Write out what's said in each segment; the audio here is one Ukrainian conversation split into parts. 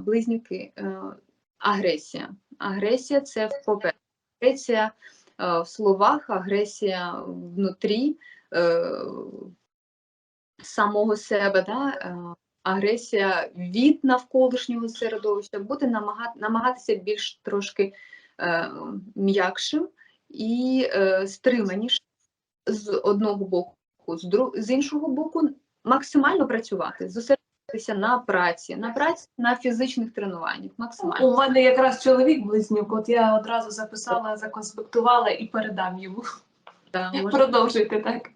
близнюки, е, агресія. Агресія це попереду. Агресія е, в словах, агресія внутрі е, самого себе, да? агресія від навколишнього середовища, бути намагатися більш трошки м'якшим і стриманішим з одного боку, з іншого боку, максимально працювати, зосередитися на праці, на праці, на фізичних тренуваннях. Максимально. У мене якраз чоловік близнюк, от я одразу записала, законспектувала і передам йому. Да, Продовжуйте так.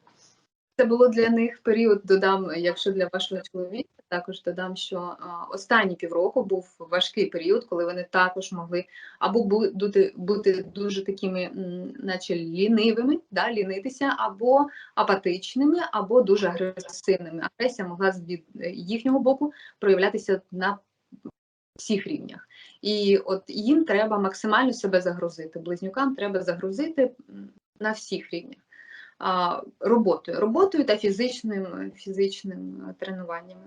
Це було для них період, додам, якщо для вашого чоловіка, також додам, що останні півроку був важкий період, коли вони також могли або бу- бути, бути дуже такими, наче лінивими, да, лінитися, або апатичними, або дуже агресивними. Агресія могла з їхнього боку проявлятися на всіх рівнях. І от їм треба максимально себе загрузити. Близнюкам треба загрузити на всіх рівнях роботою, роботою та фізичним, фізичним е, тренуваннями.